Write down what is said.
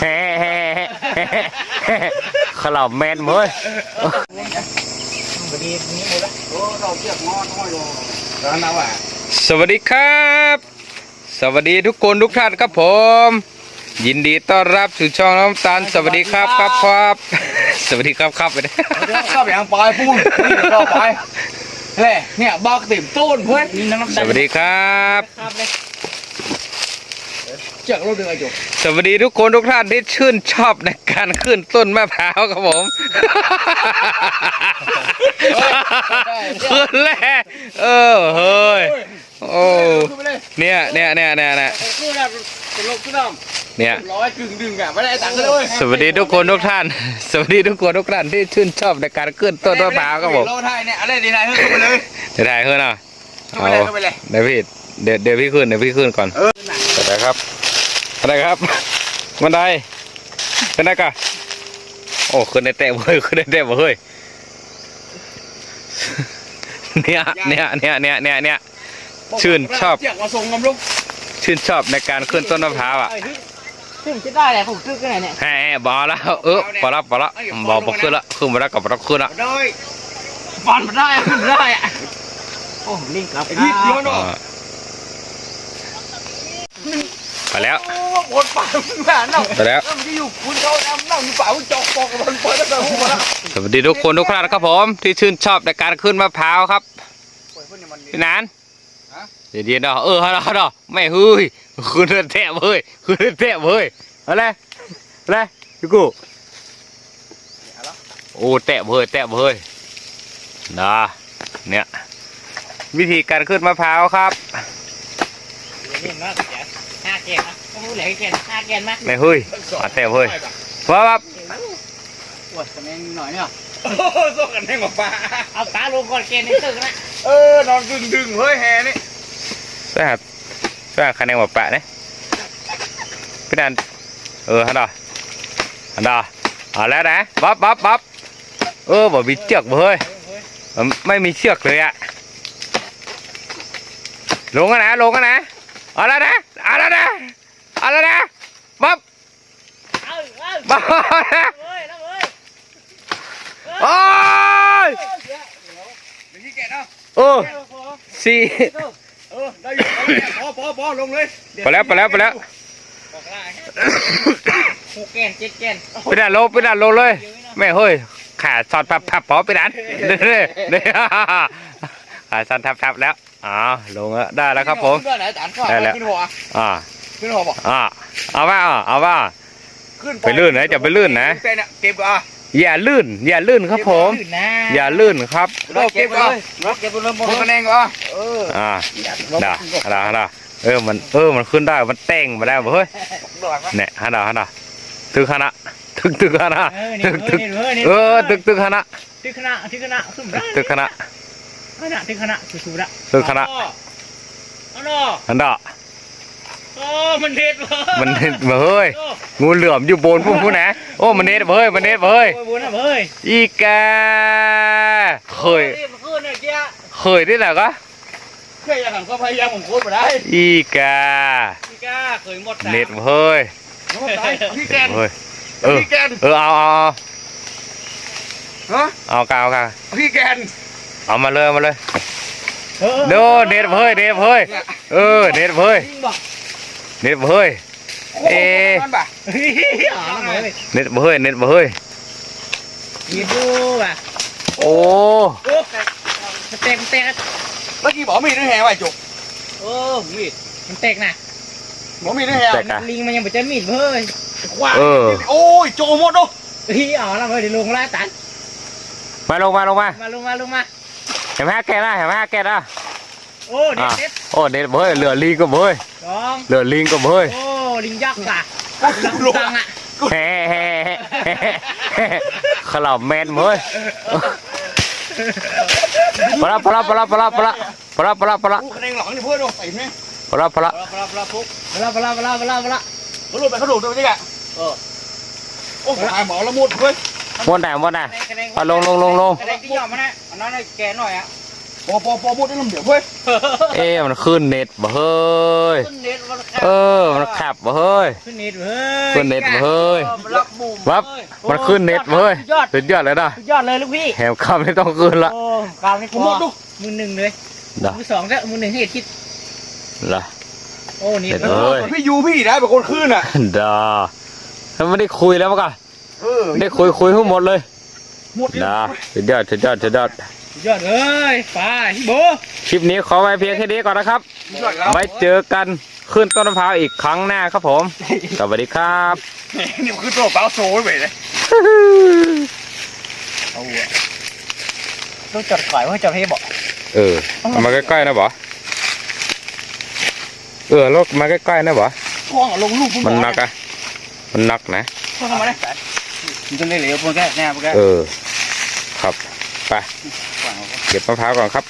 แฮ่แฮ่แฮ่แฮ่ขลับแมนเว้ยพอดีนี้หมดแล้วโอ้เราเกียกงอนห้อยลงร้านเราอะสวัสดีครับ สวัสดีทุกคนทุกท่านครับผม ยินดีต้อนรับสู่ช่องน้ำตาลสวัสดีครับครับครับ สวัสดีครับครับไปนะเดี๋ยวเข้าไปยังปลายปุ้นนี่เข้าไปแหละเนี่ยบอกติ่มต้นเพื่อนนี่น้ำสวัสดีครับครับเลยเจ้ารถเดือดจุกสวัสดีทุกคนทุกท่านที่ชื่นชอบในการขึ้นต้นมะพร้าวครับผมขึ้นแล้วเออเฮ้ยโอ้ขึ้นไปเลยเนี่ยเนี่ยเนี่ยเนี่ยเนี่ยขึ้นแล้วเป็นลมขึ้นน้เนี่ยำร้อยกึ่งดึงอะไม่ได้ตังค์เลยสวัสดีทุกคนทุกท่าน สวัสดีทุกคนทุกท่านที่ชื่นชอบในการขึ้นต้นมะพร้าวครับผมโลไทยเนี่ยอะไรดีไทยขึ้นไปเลยเดี๋ยวถ่ายขึ้นอะขึ้นไปเลยขึ้นไปเลยเดี๋ยวพี่เดี๋ยวเดี๋ยวพี่ขึ้นเดี๋ยวพี่ขึ้นก่อนเอออะไรครับ อะไรครับบันไดเป็นไงกะโอ้ขึ้นได้แตะเว้ยขึ้นได้แตะเว้ยเนี่ยเนี่ยเนี่ยเนี่ยเนี่ยเนี่ยชื่นชอบเจียกมาส่งกับลูกชื่นชอบในการขึ้นต้นมะพร้าวอะซึ่งจะได้แหละผมซื้อกันไหนเนี่ยแหมบอแล้วเออพอละพอละบอกบอกขึ้นละขึ้นมาแล้วกับเราขึ้นละได้ฟันมาได้ฟันมาได้อะโอ้ลิงกลับไอ้ที่เดียวเนาะอ่า ไปแล้วโอ้หมดปากมึงแม่เนาะไปแล้วแล้วมันจะอยู่คุณเขาดำนั่งอยู่ป่าจอกปอกกับมันเปิดแล้วแต่หัวแล้วสวัสดีทุกคนทุกท่านครับผม ที่ชื่นชอบในการขึ้นมะพร้าวครับพี่นานฮะเดี๋ยวเดี๋ยวเนาะเออฮะเนาะเนาะไม่เฮ้ยขึ้นได้แตะเว้ยขึ้นได้แตะเว้ยอะไรอะไรพี่กูโอ้แตะเว้ยแตะเว้ยนะเนี่ยวิธีการขึ้นมะพร้าวครับนี่มาก ห้าเกนนะก็รู้เหลือเกนห้าเกนมั้ยไม่เฮ้ยอะแตะเว้ยว้าวปวดคะแนนหน่อยเนี่ยโอ้โหโซ่กันแน่งกว่าปลาเอาตาลงก่อนเกนในตึกนะเออนอนดึงดึงเฮ้ยแฮนี่สวัสดีสวัสดีคะแนนหมดแปะเนี่ยพี่นันเออฮันดอฮันดอเอาแล้วนะบ๊อบบ๊อบบ๊อบเออบ่มีเชือกบ่เฮ้ยมันไม่มีเชือกเลยอะลงกันนะลงกันนะเอาแล้วนะเอา แล้วนะเอาแล้วนะบ๊อบเอาเอาบ๊อบนะเฮ้ยแล้วเฮ้ยโอ้ยเดี๋ยวที่แกะเนาะโอ้สี่เออได้อยู่เอาเนี่ยพอพอพอลงเลยไปแล้วไปแล้วไปแล้วบอกได้หกเกนเจ็ดเกนไปดันลงไปดันลงเลยแม่เฮ้ยขาสอดพับพับพอไปดันเด้อเด้อเด้อขาสั่นทับทับแล้ว อ๋อลงแล้วได้แล้วครับผมขึ้นไหนจานข้าวได้แล้วขึ้นหัวอ่าขึ้นหัวบอกอ่าเอาว่าเอาว่าขึ้นไปลื่นนะจะไปลื่นนะเต้นอะเก็บอะอย่าลื่น อย่าลื่นครับผมลื่นนะอย่าลื่นครับเราเก็บอะเราเก็บเริ่มหมดคะแนนก่อนเอออ่าด่าด่าด่าเออมันเออมันขึ้นได้มันแต่งมาได้บ่เฮ้ยเนี่ยฮะด่าฮะด่าตึกฮะนะตึกตึกฮะนะเออตึนี่กตึกนี่เออนี่เออตึกตึกฮะนะตึกคณะตึกคณะขึ้นได้ตึกฮะนะ คณะตึกคณะสูๆละตึกฮะนะเอาเนาะฮันด่าโอ้มันเด็ดวะมันเห็นบ่เฮ้ยโอ้งูเหลือมอยู่บนพวกผู้นะโอ้มันเน็ตบ่เฮ้ยมันเน็ตบ่เฮ้ยโอ้ยบุญนะเฮ้ยอีกาเคยรีบมาขึ้นหน่อยเจ้าเคยได้แหละก็เคยอย่างนั้นก็พยายามผมโคตรมาได้อีกาพี่ก้าเคยหมดสามเน็ตบ่เฮ้ยน้องตายพี่แกนเฮ้ยเออพี่แกนเออเอาเอาเอาฮะเอากาวกาวพี่แกน เอามาเลยเอามาเลยเออโดเน็ตบ่เฮ้ยเน็ตบ่เฮ้ยเออเน็ตบ่เฮ้ยจริงบอกเน็ตบ่เฮ้ยเอ๊ะนั่นป่ะเฮ้ยอ๋อแล้วเฮ้ยเน็ตบ่เฮ้ยเน็ตบ่เฮ้ยยีดูป่ะโอ้โอ้มันเตะมันเตะเมื่อกี้บอกมีดด้วยแฮไว้จุกโอ้มีดมันเตะน่ะบอกมีดด้วยแฮแต่กะลิงมันยังไม่จะมีดเฮ้ยว้าเออโอ้ยโจหมดดูเฮ้ยอ๋อแล้วเฮ้ยเดี๋ยวลงล่าตันมาลงมาลงมามาลงมาลงมา เห็นไหมแกนะเห็นไหมแกนะโอ้เด็ดเด็ดโอ้เน็ตบ่เฮ้ยเหลือลิงก็บ่เฮ้ยสองเหลือลิงก็บ่เฮ้ยโอ้ลิงยักษ์อะก็คือลงตังอะแฮ่แฮ่แฮ่แฮ่ขลับแมนเว้ยปะละปะละปะละปะละปะละปะละปะละปะละผู้คะแนนหลังนี่เพื่อนดูใส่ไหมปะละปะละปลาปลาปลาฟุกเวลาเวลาเวลาเวลาเวลาเขาหลุดไปเขาหลุดไปที่กะเออโอ้หายหมอละมุดเฮ้ยมวนไหนมวนไหนคะแนนอะลงลงลงลงคะแนนที่ยอมมานะอันนั้นแกหน่อยอะปอปอปอพูดได้ลำเดี๋ยวเฮ้ยเอ๊ะมันขึ้นเน็ตบ่เฮ้ย ขึ้นเน็ตมันเออ มันขับบ่เฮ้ย ขึ้นเน็ตเฮ้ยขึ้นเน็ตบ่เฮ้ยมันล็อกมุมวับมันขึ้นเน็ตบ่เฮ้ยยอดสุดยอดเลยนะสุดยอดเลยลูกพี่แหมคำไม่ต้องขึ้นละโอ้กาวนี่ผมหมดดูมือหนึ่งเลยนะมือสองก็มือหนึ่งให้คิดละโอ้นี่เด็ดเอเอ้อยพี่ยูพี่ได้เป็นคนขึ้นอะดาถ้าไม่ได้คุยแล้วมั้งกะเออได้คุยคุยทั้งหมดเลย หมดดาสุดยอดสุดยอดสุดยอดสุดยอดเลยไปพี่โบคลิปนี้ขอไว้เพียงแค่นี้ก่อนนะครับยอดแล้วไว้เจอกันขึ้นต้นมะพร้าวอีกครั้งหน้าครับผม สวัสดีครับนี่มันคือตัวเปล่าโซ่ไปเลยเอาอะต้องจดขอยว่าจดให้บอกเออเอามาใกล้ๆนะบอเออรถมาใกล้ๆนะบอท้องอะลงลูกมันนักอะมันนักนะท้องทำไมได้ มันจะเลวพวกแกแน่พวกแกเออ ครับ ไป เก็บมะพร้าวก่อนครับ